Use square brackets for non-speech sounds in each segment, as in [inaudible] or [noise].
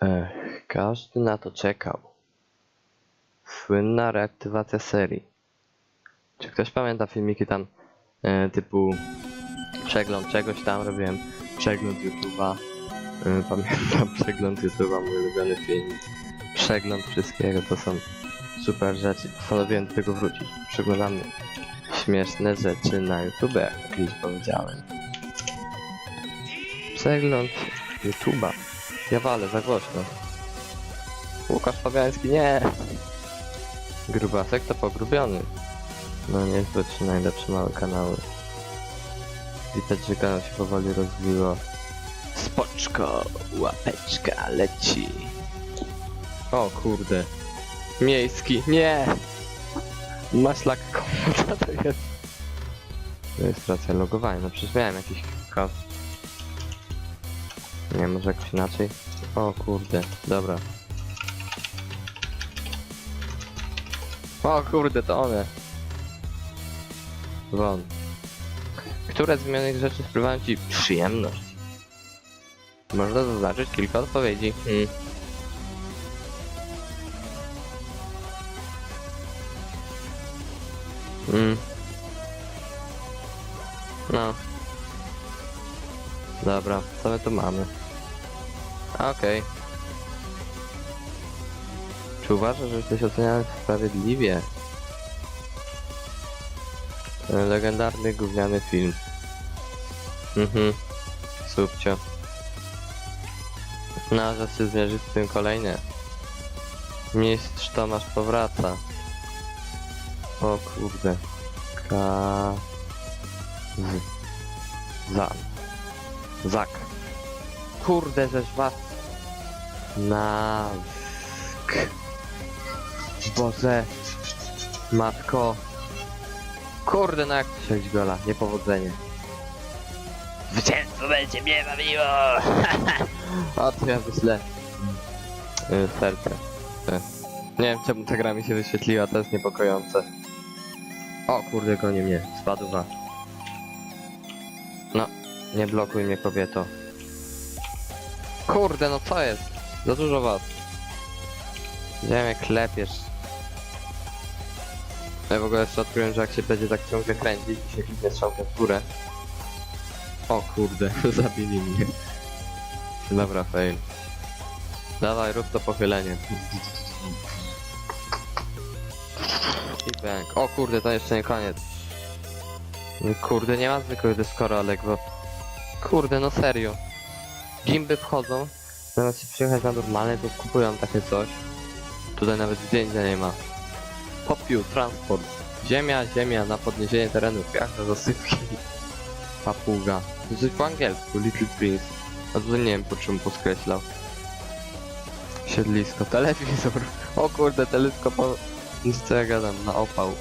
Ech, każdy na to czekał. Słynna reaktywacja serii. Czy ktoś pamięta filmiki tam e, typu przegląd czegoś tam robiłem? Przegląd YouTube'a. E, pamiętam [laughs] przegląd YouTube'a, mój ulubiony film. Przegląd wszystkiego to są super rzeczy. Postanowiłem do tego wrócić. Przeglądamy śmieszne rzeczy na YouTube, jak kiedyś powiedziałem. Przegląd YouTube'a. Ja walę za głośno. Łukasz Fabiański, nie! Grubasek to pogrubiony. No niezbyt czy najlepsze małe kanały. Widać, że kanał się powoli rozwiło. Spoczko, łapeczka leci. O kurde. Miejski, nie! Maślak, co to jest? Rejestracja logowania, no przecież miałem jakiś kod. Nie, może jakoś inaczej? O kurde, dobra. O kurde, to one. Won. Które z wymienionych rzeczy sprawiają ci przyjemność? Można zaznaczyć kilka odpowiedzi. Hmm. Hmm. No. Dobra, co my tu mamy? Okej. Czy uważasz, że jesteś oceniany sprawiedliwie? Legendarny gówniany film. Mhm. Subcio. No, że się zmierzy z tym kolejne. Mistrz Tomasz powraca. O kurde. Ka... Z... Zan. Zak. Kurde, żeś was... Na... K... Boże. Matko. Kurde, no jak strzelić gola? Niepowodzenie. Zwycięstwo będzie mnie bawiło! [laughs] o, to ja wyślę. Y, serce. Y. Nie wiem czemu ta gra mi się wyświetliła, to jest niepokojące. O kurde, goni mnie. Spadł was. No, nie blokuj mnie kobieto. Kurde, no co jest? Za dużo was. Wiem jak klepiesz. Ja w ogóle jeszcze odkryłem, że jak się będzie tak ciągle kręcić i się kliknie strzałkę w górę. O kurde, [laughs] zabili mnie. Dobra, fail. Dawaj, rób to pochylenie. I bang. O kurde, to jeszcze nie koniec. No Kurde, nie ma zwykłych deskorolek, bo... Kurde, no serio. Gimby wchodzą, zamiast się przyjechać na normalne, to kupują takie coś. Tutaj nawet zdjęcia nie ma. Popiół, transport. Ziemia, ziemia na podniesienie terenu, piach na zasypki. Papuga. To jest po angielsku, Little Prince. A tutaj nie wiem po czym podkreślał. Siedlisko, telewizor. O kurde, teleskop. Co ja gadam, na opał.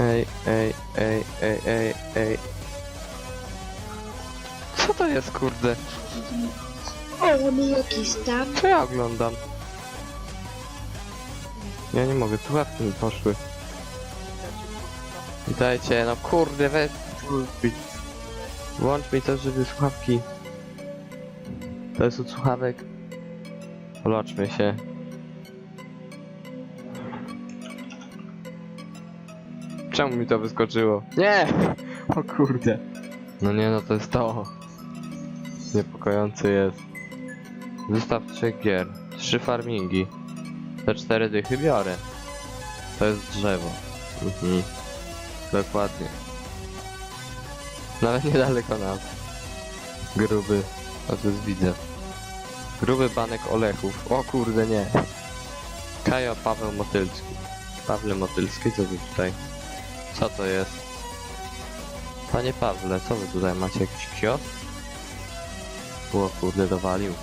Ej, ej, ej, ej, ej, ej. Co to jest kurde? Ale mi jakiś tam. Co ja oglądam? Ja nie mogę, słuchawki mi poszły. Witajcie, no kurde, weź... Włącz mi to, żeby słuchawki... To jest od słuchawek. Loczmy się. Czemu mi to wyskoczyło? Nie! [laughs] O kurde. No nie, no to jest to. Niepokojący jest. Zestaw trzech gier. Trzy farmingi. Te cztery dychy biorę. To jest drzewo. Mhm. Dokładnie. Nawet niedaleko nas. Gruby. A to jest widzę. Gruby banek olechów. O kurde nie. Kajo Paweł Motylski. Pawle Motylski, co wy tutaj? Co to jest? Panie Pawle, co wy tutaj macie? Jakiś kiosk? O kurde, dowalił.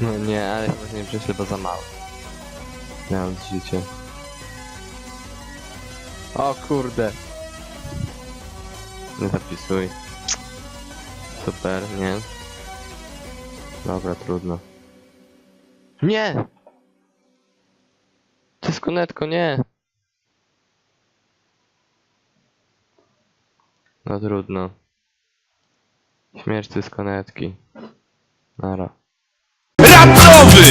No nie, ale chyba nie przyszły, bo za mało. Miałem życie. O kurde. Nie zapisuj. Super, nie? Dobra, trudno. Nie! To jest konetko, nie! No trudno. Śmierć z konetki. Nara. Rapowy!